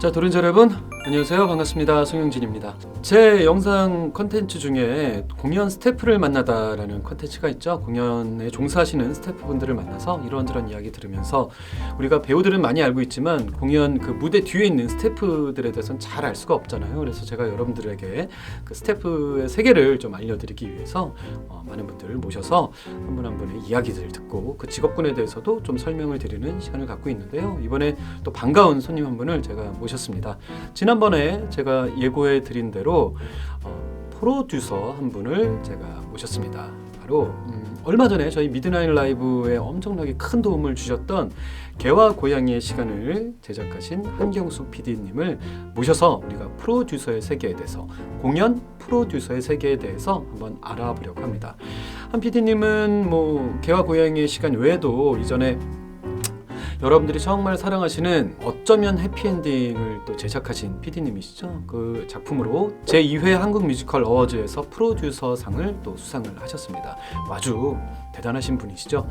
자, 도른자 여러분, 안녕하세요. 반갑습니다. 송영진입니다. 제 영상 컨텐츠 중에 공연 스태프를 만나다라는 컨텐츠가 있죠. 공연에 종사하시는 스태프분들을 만나서 이런저런 이야기 들으면서 우리가 배우들은 많이 알고 있지만 공연 그 무대 뒤에 있는 스태프들에 대해서는 잘 알 수가 없잖아요. 그래서 제가 여러분들에게 그 스태프의 세계를 좀 알려드리기 위해서 어, 많은 분들을 모셔서 한 분 한 분의 이야기들을 듣고 그 직업군에 대해서도 좀 설명을 드리는 시간을 갖고 있는데요. 이번에 또 반가운 손님 한 분을 제가 모셨습니다. 지난번에 제가 예고해 드린 대로 어, 프로듀서 한 분을 제가 모셨습니다. 바로 음, 얼마 전에 저희 미드나잇 라이브에 엄청나게 큰 도움을 주셨던 개와 고양이의 시간을 제작하신 한경숙 PD님을 모셔서 우리가 프로듀서의 세계에 대해서 공연 프로듀서의 세계에 대해서 한번 알아보려고 합니다. 한 PD님은 뭐 개와 고양이의 시간 외에도 이전에 여러분들이 정말 사랑하시는 어쩌면 해피엔딩을 또 제작하신 PD님이시죠. 그 작품으로 제2회 한국 뮤지컬 어워즈에서 프로듀서상을 또 수상을 하셨습니다. 아주 대단하신 분이시죠.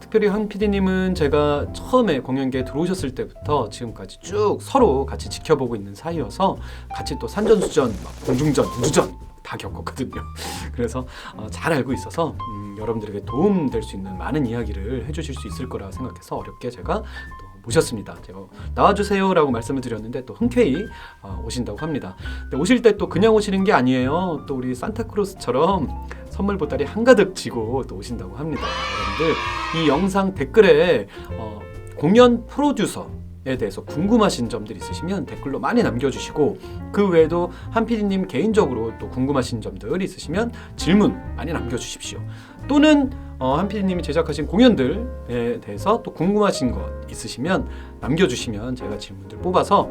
특별히 한 PD님은 제가 처음에 공연계에 들어오셨을 때부터 지금까지 쭉 서로 같이 지켜보고 있는 사이여서 같이 또 산전수전, 막 공중전, 우주전 다 겪었거든요. 그래서 어, 잘 알고 있어서 음, 여러분들에게 도움 될 수 있는 많은 이야기를 해주실 수 있을 거라 생각해서 어렵게 제가 또 모셨습니다. 제가 나와주세요라고 말씀을 드렸는데 또 흔쾌히 어, 오신다고 합니다. 근데 오실 때 또 그냥 오시는 게 아니에요. 또 우리 산타크로스처럼 선물 보따리 한가득 지고 또 오신다고 합니다. 여러분들 이 영상 댓글에 어, 공연 프로듀서 에 대해서 궁금하신 점들 있으시면 댓글로 많이 남겨주시고 그 외에도 한 PD님 개인적으로 또 궁금하신 점들 있으시면 질문 많이 남겨주십시오. 또는 어, 한 PD님이 제작하신 공연들에 대해서 또 궁금하신 것 있으시면 남겨주시면 제가 질문들 뽑아서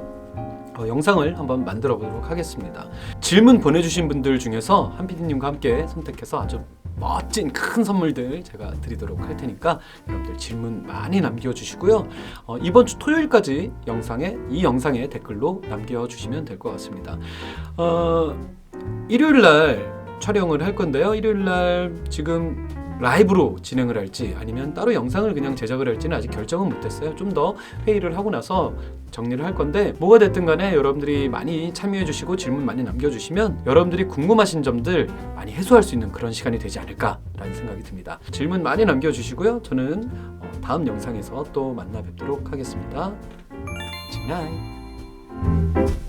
어, 영상을 한번 만들어 보도록 하겠습니다. 질문 보내주신 분들 중에서 한 PD님과 함께 선택해서 아주 멋진 큰 선물들 제가 드리도록 할 테니까 여러분들 질문 많이 남겨주시고요. 어, 이번 주 토요일까지 영상에 이 영상에 댓글로 남겨주시면 될 것 같습니다. 어, 일요일 날 촬영을 할 건데요. 일요일 날 지금 라이브로 진행을 할지 아니면 따로 영상을 그냥 제작을 할지는 아직 결정은 못했어요. 좀 더 회의를 하고 나서 정리를 할 건데 뭐가 됐든 간에 여러분들이 많이 참여해 주시고 질문 많이 남겨 주시면 여러분들이 궁금하신 점들 많이 해소할 수 있는 그런 시간이 되지 않을까라는 생각이 듭니다. 질문 많이 남겨 주시고요. 저는 어, 다음 영상에서 또 만나 뵙도록 하겠습니다. 굿나잇